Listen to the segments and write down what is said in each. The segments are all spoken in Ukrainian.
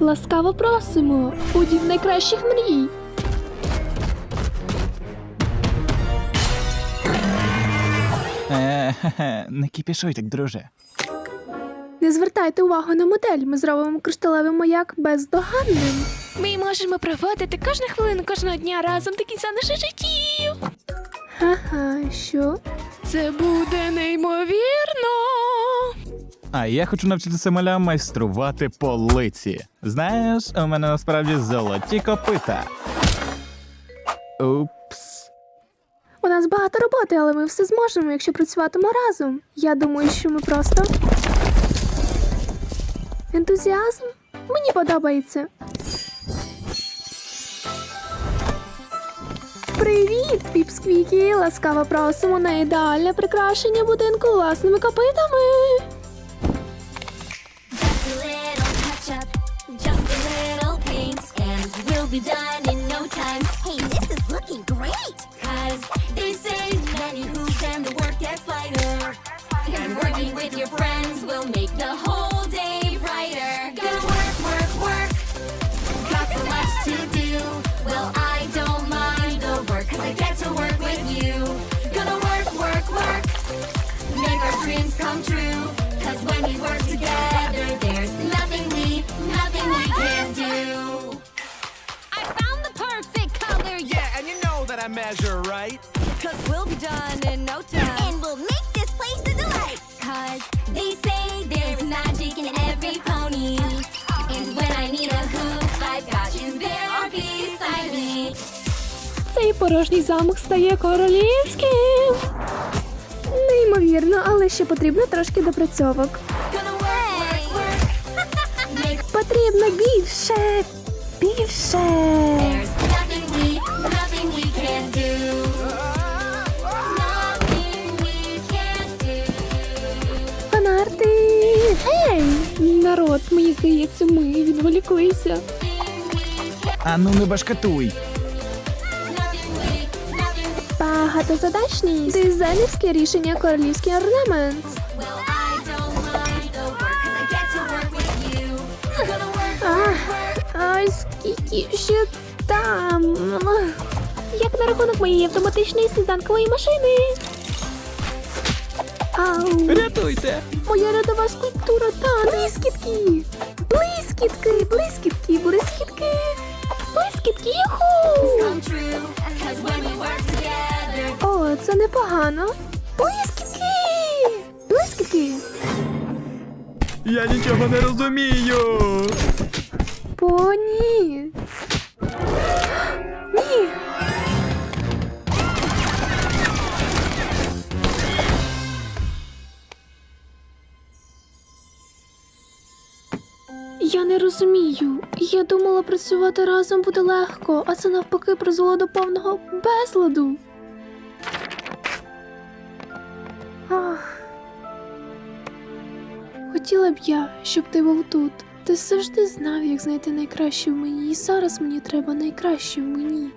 Ласкаво просимо у дім найкращих мрій. Не кіпішуй так, друже. Не звертайте увагу на модель. Ми зробимо кришталевий маяк бездоганним. Ми можемо проводити кожну хвилину кожного дня разом до кінця наших життів. Ха-ха, що? Це буде неймовірно. А я хочу навчитися малям майструвати полиці. Знаєш, у мене насправді золоті копита. Упс. У нас багато роботи, але ми все зможемо, якщо працюватимо разом. Я думаю, що ми просто. Ентузіазм? Мені подобається. Привіт, піпсквіки! Ласкаво просимо на ідеальне прикрашення будинку власними копитами. Be done in no time. Hey, this is looking great! Cause they say many hoops and the work gets lighter. And working with your friends will make the whole measure right. Cause we'll be done in no time. And we'll make this place a delight. Cause they say there's magic in every pony. And when I need a hoop, I've got you there beside me. Цей порожній замок стає королівським. Неймовірно, але ще потрібно трошки допрацьовок. Потрібно більше, більше. There's nothing we, nothing we Фанарти! Гей! Народ, мені здається, ми відволіклися. А ну не башкатуй. Багатозадачність. Дизайнерське рішення королівський орнамент. Ах, скільки ще там. Як на рахунок моєї автоматичної сніданкової машини? Ау, Рятуйте! моя рядова скульптура та блискітки. Блискітки, блискітки, блискітки. Блискітки, together, О, це непогано. Блискітки! Блискітки! Я нічого не розумію. Я не розумію. Я думала, працювати разом буде легко, а це навпаки призвело до повного безладу. Ах. Хотіла б я, щоб ти був тут. Ти завжди знав, як знайти найкраще в мені, і зараз мені треба найкраще в мені.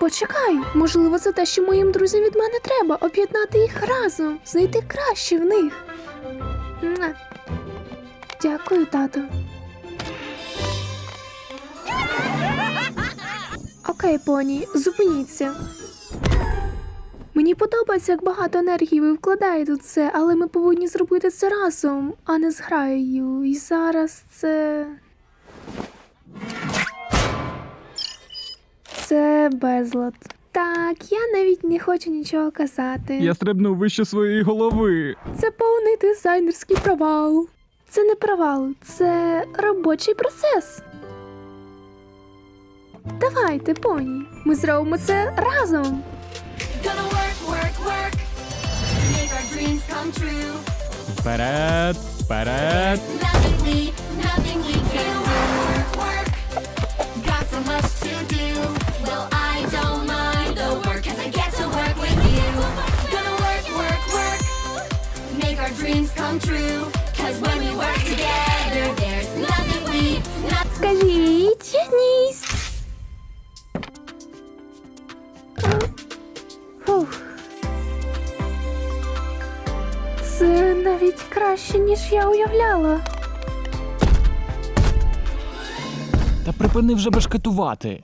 Почекай, можливо, це те, що моїм друзям від мене треба об'єднати їх разом, знайти краще в них. Дякую, тато. Окей, поні, зупиніться. Мені подобається, як багато енергії ви вкладаєте у це, але ми повинні зробити це разом, а не з граєю. І зараз це. Це безлад. Так, я навіть не хочу нічого казати. Я стрибнув вище своєї голови. Це повний дизайнерський провал. Це не провал, це робочий процес. Давайте, поні. Ми зробимо це разом. gonna work, work, work. Make our dreams come true. Вперед, вперед. Nothing we, nothing навіть краще. ніж я уявляла. Та припини вже бешкетувати.